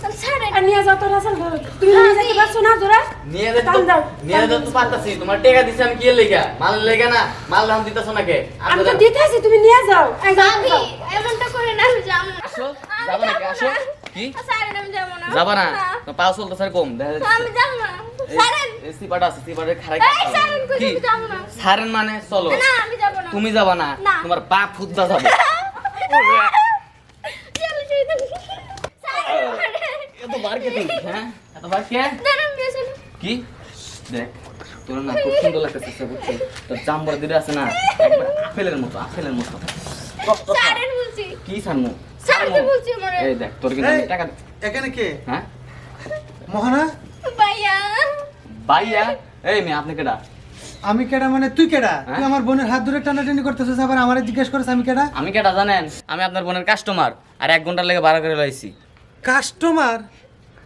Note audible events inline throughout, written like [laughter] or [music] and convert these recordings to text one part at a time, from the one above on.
নিয়ে যাও তুমি নিয়ে যেতে পারছ না তোরা নিয়ে যেতে তো- নিয়ে টান যেতে তো পারতাছি। তোমার টাকা দিছি আমি কি লেগা? মাল লেগা না? মাল দাম দিতেছ নাকি? আমি তো দিতেছি তুমি নিয়ে যাও। এই যাও, ভাবি যাও। এমনটা করে না আমি যাব না। আসো আমি যাবা নাকি? আসো। কি? ছাড়েন আমি যাব না। যাবা না? তো পাও চলতে স্যার কম আমি যাব না। ছাড়েন। এই সিপাটা আছে সিপাটে খারাই এই ছাড়েন কই কি? আমি যাব না। সারেন মানে? চলো। না আমি যাব না। তুমি যাবা না। তোমার পা ফুদ্দা যাবে [laughs] চলো চলো ছাড়েন এত বার কে তুই হ্যাঁ এত বার কে? দেখ তোর না খুব সুন্দর লাগতেছে বুঝছ? তোর দিলে আছে না একবার আপেলের মতো আপেলের মতো। কি সারমু মনে। এই দেখ তোর কিন্তু টাকা এখানে কে? হ্যাঁ? মোহনা? ভাইয়া। ভাইয়া? এই মেয়ে আপনি কেডা? আমি কেডা মানে তুই কেডা? তুই হ্যাঁ? আমার বোনের হাত ধরে টানাটানি করতেছিস আবার আমারে জিজ্ঞেস করিস আমি কেডা? আমি কেডা জানেন? আমি আপনার বোনের কাস্টমার আর এক ঘণ্টার লেগে ভাড়া করে লাইছি। কাস্টমার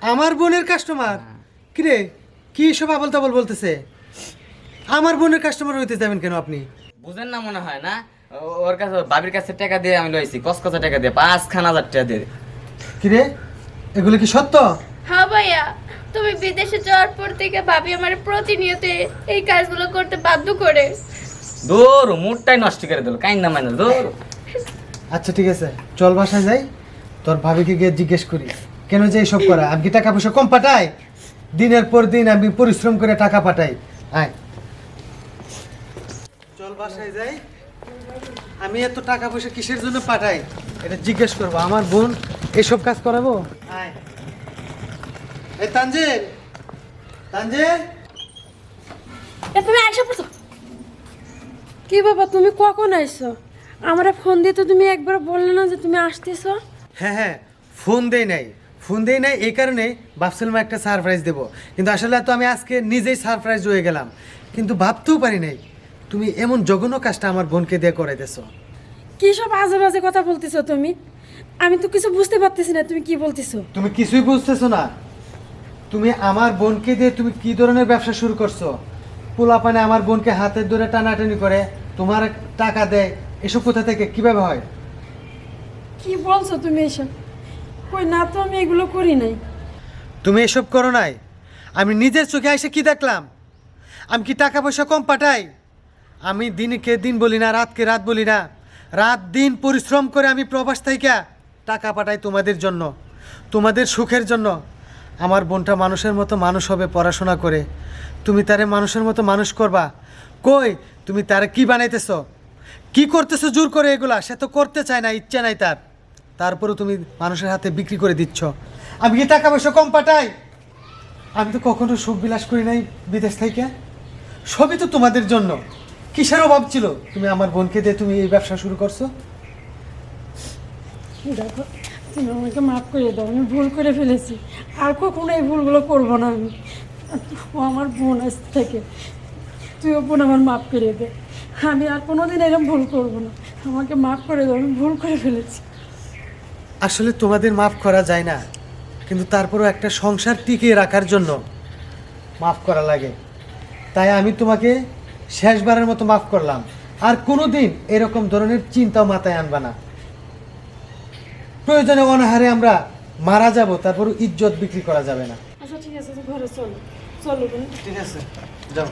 আমার বোনের কাস্টমার কিরে কি সব আবল তাবল বলতেছে? আমার বোনের কাস্টমার হইতে যাবেন কেন আপনি? বুঝেন না মনে হয় না? ও- ওর কাছে বাবির কাছে টাকা দিয়ে আমি লইছি কসকসা টাকা দিয়ে পাঁচ খান হাজার টাকা দিয়ে। কিরে এগুলো কি সত্য? হ্যাঁ ভাইয়া তুমি বিদেশে যাওয়ার পর থেকে ভাবি আমার প্রতিনিয়ত এই কাজগুলো করতে বাধ্য করে। দূর মুডটাই নষ্ট করে দিল কাইন না মানে দূর। আচ্ছা ঠিক আছে। চল বাসায় যাই তোর ভাবিকে গিয়ে জিজ্ঞেস করি। কেন যে এইসব করা? আমি কি টাকা পয়সা কম পাঠাই? দিনের পর দিন আমি পরিশ্রম করে টাকা পাঠাই। আয়। চল বাসায় যাই। আমি এত টাকা পয়সা কিসের জন্য পাঠাই? এটা জিজ্ঞেস করব। আমার বোন এসব কাজ করাবো? আয়। এই তানজিল। তানজিল। এ তুমি আইসা পড়ছো কি বাবা তুমি কখন আইছো আমারে ফোন দিয়ে তো তুমি একবার বললে না যে তুমি আসতেছো। হ্যাঁ হ্যাঁ। ফোন দেই নাই। ফোন দেই নাই এই কারণে ভাবছিলাম একটা সারপ্রাইজ দেবো। কিন্তু আসলে তো আমি আজকে নিজেই সারপ্রাইজ হয়ে গেলাম। কিন্তু ভাবতেও পারি নাই তুমি এমন জঘন্য কাজটা আমার বোনকে দিয়ে করে করাইতেছো। কি সব আজে বাজে কথা বলতেছো তুমি? আমি তো কিছু বুঝতে পারতেছি না তুমি কি বলতেছো? তুমি কিছুই বুঝতেছো না। তুমি আমার বোনকে দিয়ে তুমি কি ধরনের ব্যবসা শুরু করছ? পোলাপানে আমার বোনকে হাতের ধরে টানাটানি করে তোমার টাকা দেয় এসব কোথা থেকে? কীভাবে হয়? কি বলছো তুমি এসব? কই, না তো আমি এগুলো করি নাই। তুমি এসব করো নাই। আমি নিজের চোখে এসে কি দেখলাম? আমি কি টাকা পয়সা কম পাঠাই? আমি দিনকে দিন বলি না, রাতকে রাত বলি না। রাত দিন পরিশ্রম করে আমি প্রবাস থেকে টাকা পাঠাই তোমাদের জন্য, তোমাদের সুখের জন্য। আমার বোনটা মানুষের মতো মানুষ হবে, পড়াশোনা করে। তুমি তারে মানুষের মতো মানুষ করবা। কই, তুমি তারে কি বানাইতেছ? কি করতেছো জোর করে এগুলা? সে তো করতে চায় না, ইচ্ছা নাই তার। তারপরেও তুমি মানুষের হাতে বিক্রি করে দিচ্ছ। আমি কি টাকা পয়সা কম পাঠাই? আমি তো কখনো সুখ বিলাস করি নাই বিদেশ থেকে। সবই তো তোমাদের জন্য। কিসের অভাব ছিল? তুমি আমার বোনকে দিয়ে তুমি এই ব্যবসা শুরু করছ? দেখো, তুমি আমাকে মাফ করে দাও, আমি ভুল করে ফেলেছি। আর কখনো এই ভুলগুলো করব না আমি। ও আমার বোন আজ থেকে। তুইও বোন আমার মাফ করে দে। আমি আর কোনোদিন এরকম ভুল করব না। আমাকে মাফ করে দাও, আমি ভুল করে ফেলেছি। আসলে তোমাদের মাফ করা যায় না কিন্তু তারপরও একটা সংসার টিকিয়ে রাখার জন্য মাফ করা লাগে। তাই আমি তোমাকে শেষবারের মতো মাফ করলাম। আর কোনো দিন এরকম ধরনের চিন্তাও মাথায় আনবা না। প্রয়োজনে অনাহারে আমরা মারা যাব তারপরও ইজ্জত বিক্রি করা যাবে না। আচ্ছা ঠিক আছে ঘরে চলো। চলো ঠিক আছে যাও।